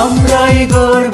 আমরাই গর্ব।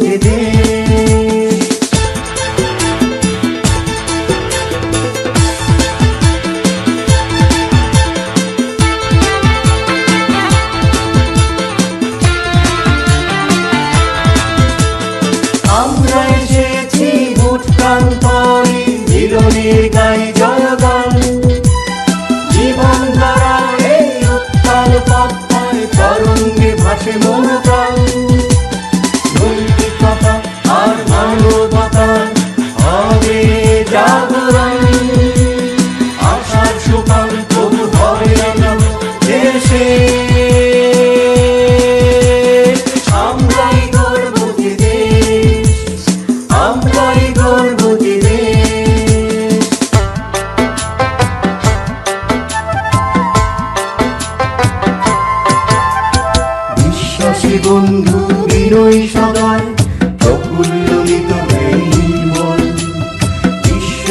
বুঝে দে। জীবনের গায়ে জয়গান জীবন ধারা এই উত্তাল পথ তরঙ্গে ভাসে মন প্রাণ। আছে বন্ধু বিনয় সদয় প্রফুল্লিত মন বিশ্ব